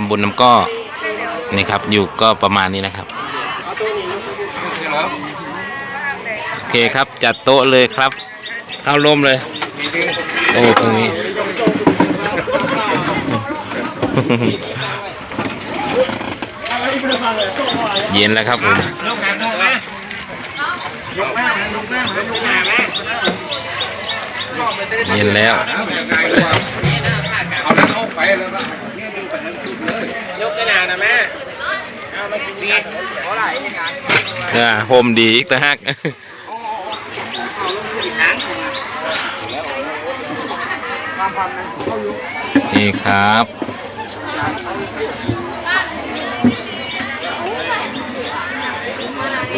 ตำบลน้ำก้อนี่ครับ อยู่ก็ประมาณนี้นะครับ โอเคครับ จัดโต๊ะเลยครับ เข้าร่มเลย โอ้ตรงนี้ เย็นแล้วครับผมลงมาลงมาลงมาลงมาลงมาแม่เย็นแล้ว ยกกระดาษนะแม่เอามากินดีขอไหลงานอ่าโฮมดีอีกต่างหากเอาลงอีกครั้งความความนั้นเขาอยู่นี่ครับ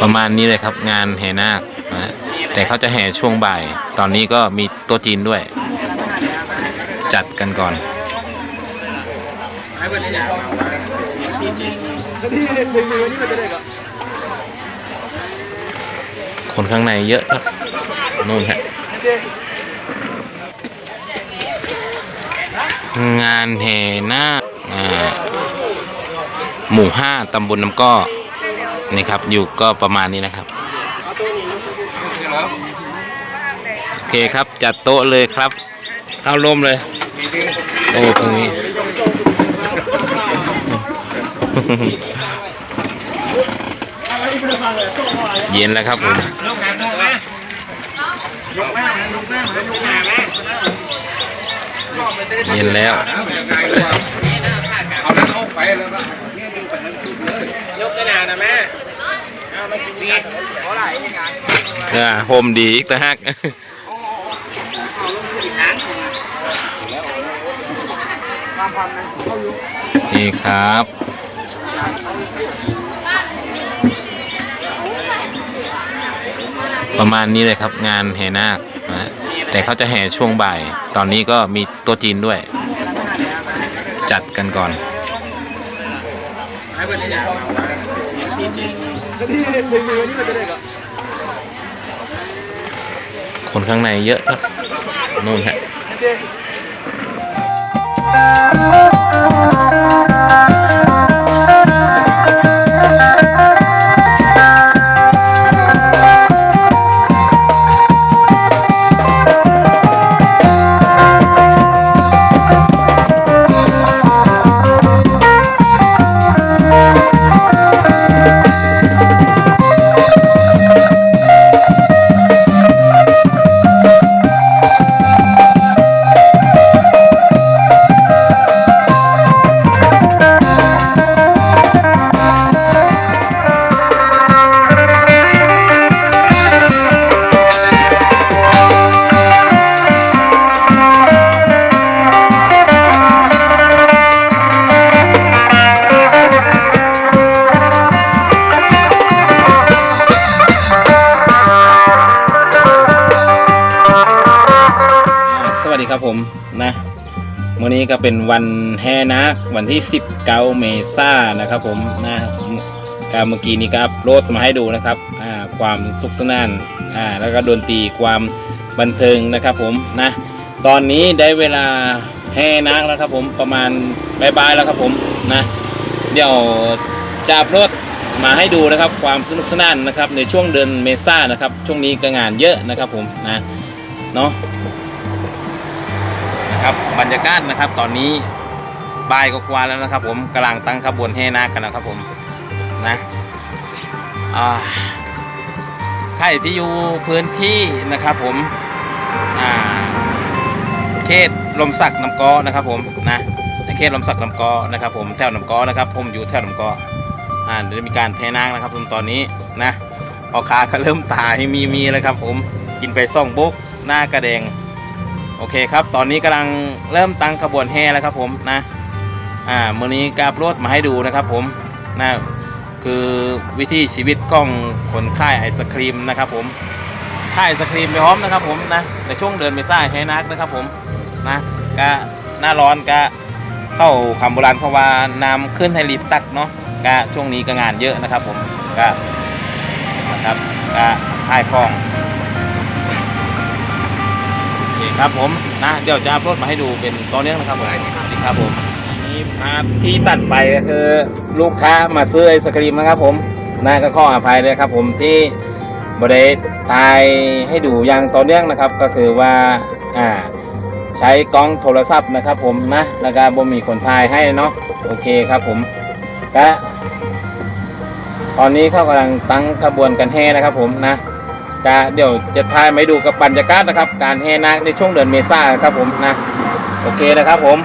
ประมาณนี้เลยครับงานแห่นาคนะแต่เขาจะแห่ช่วงบ่าย ตอนนี้ก็มีโต๊ะจีนด้วย จัดกันก่อน ให้เพื่อนได้อย่างที่เป็นมือนี่มันจะได้ก็คนข้างในเยอะครับนู่นฮะงานแห่นาคอ่าหมู่ห้าตำบลน้ำก้อนี่ครับ อยู่ก็ประมาณนี้นะครับ โอเคครับ จัดโต๊ะเลยครับเข้าร่มเลย โอ้ตรงนี้ เย็นแล้วครับผมลงมาลงมาลงมาลงมาลงมาแม่เย็นแล้วเอาแล้วเอาไปแล้วก็ยกกระดาษนะแม่เอามากินดีขอไหลงานอ่าโฮมดีอีกต่างหากเอาลงอีกครั้งความความนั้นเขาอยู่นี่ครับ ประมาณนี้เลยครับงานแห่นาคนะแต่เขาจะแห่ช่วงบ่าย ตอนนี้ก็มีต๊ะจีนด้วย จัดกันก่อนคนข้างในเยอะครับนู่นฮะสวั ครับผมนะวันนี้ก็เป็นวันแห่นาควันที่ 19 เมษายนนะครับผมนะการเมื่อกี้นี้ครับโรดมาให้ดูนะครับอ่าความสุขสนานอ่าแล้วก็ดนตรีความบันเทิงนะครับผมนะตอนนี้ได้เวลาแห่นาคแล้วครับผมประมาณบ่ายๆแล้วครับผมนะเดี๋ยวจะอัพโรดมาให้ดูนะครับความสนุกสนานนะครับในช่วงเดือนเมษายนนะครับช่วงนี้ก็งานเยอะนะครับผมนะเนาะ ครับบรรยากาศนะครับ ตอนนี้บ่ายกว่าแล้วนะครับ ผมกำลังตั้งขบวนแห่นาคกันนะครับ ผมนะใครที่อยู่พื้นที่นะครับ ผมเขตลมสักน้ำกอนะครับ ผมนะเขตลมสักน้ำกอนะครับ ผมแถวน้ำกอนะครับ ผมอยู่แถวน้ำกออ่าเดี๋ยวมีการแห่นาคนะครับผมตอนนี้นะพอคาก็เริ่มตายมีมีแล้วครับ ผมกินไปซ่องบุกหน้ากระแดง โอเคครับ ตอนนี้กำลังเริ่มตั้งขบวนแห่แล้วครับผมนะ อ่ามื่อนี้กราบรถมาให้ดูนะครับผมนะคือวิธีชีวิตของคนค่ายไอศครีมนะครับผมค่ายไอศครีมไปพร้อมนะครับผมนะในช่วงเดือนเมษายนแห่นักนะครับผมนะกะหน้าร้อนกะเข้าคำโบราณเพราะว่าน้ำขึ้นให้รีบตักเนาะกะช่วงนี้ก็งานเยอะนะครับผมกะนะครับกะค่ายคลอง เคครับผมนะเดี๋ยวจะอัพโหลดมาให้ดูเป็นตอนนี้นะครับผมนี่ครับผมนี่ภาพที่ตัดไปก็คือลูกค้ามาซื้อไอศครีมนะครับ ผมนะก็ข้ออภัยเลยครับ ผมที่บริทายให้ดูอย่างต่อเนื่องนะครับ ก็คือว่าอ่าใช้กล้องโทรศัพท์นะครับ ผมนะแล้วก็บ่มีคนทายให้เนาะโอเคครับผมก็ตอนนี้เขากำลังตั้งขบวนกันแห่นะครับ ผมนะ จะเดี๋ยวจะทายมาให้ดูกับบรรยากาศนะครับ การแห่นาคในช่วงเดือนเมษายนครับผมนะ โอเคนะครับผม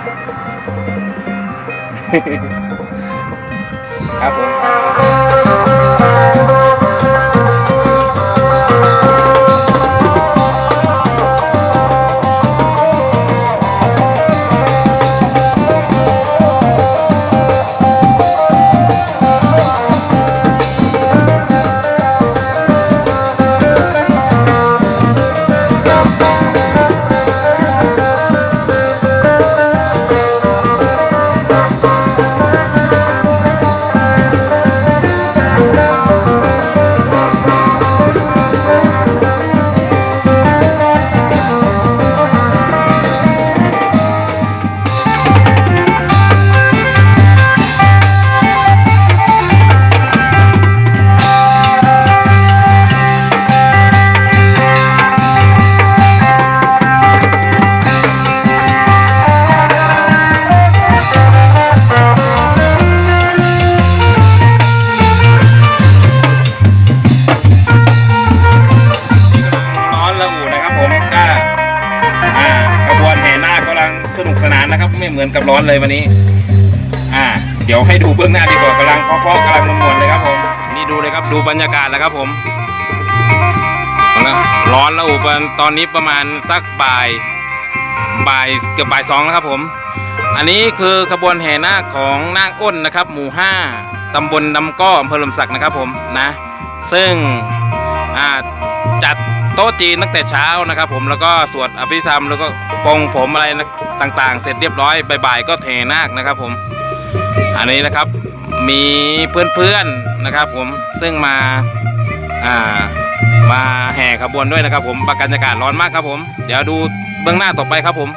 ครับผม สนุกสนานนะครับ ไม่เหมือนกับร้อนเลยวันนี้ อ่า เดี๋ยวให้ดูเบื้องหน้าดีกว่ากำลังเพาะๆกำลังมวนเลยครับผมนี่ดูเลยครับดูบรรยากาศแล้วครับผมร้อนและอูตอนนี้ประมาณสักบ่ายบ่ายเกือบบ่ายสองแล้วครับผม อันนี้คือขบวนแห่นาคของนาคอ้นนะครับ หมู่ห้าตำบลดำก้ออำเภอลมศักดิ์นะครับผมนะ ซึ่งอ่าจัด โต๊ะจีนตั้งแต่เช้านะครับ ผมแล้วก็สวดอภิธรรมแล้วก็ปรงผมอะไรต่างๆ เสร็จเรียบร้อยบ่ายๆก็เทนาคนะครับ ผม อันนี้นะครับมีเพื่อนๆนะครับ ผมซึ่งมาอ่ามาแห่ขบวนด้วยนะครับ ผมบรรยากาศร้อนมากครับผม เดี๋ยวดูเบื้องหน้าต่อไปครับผม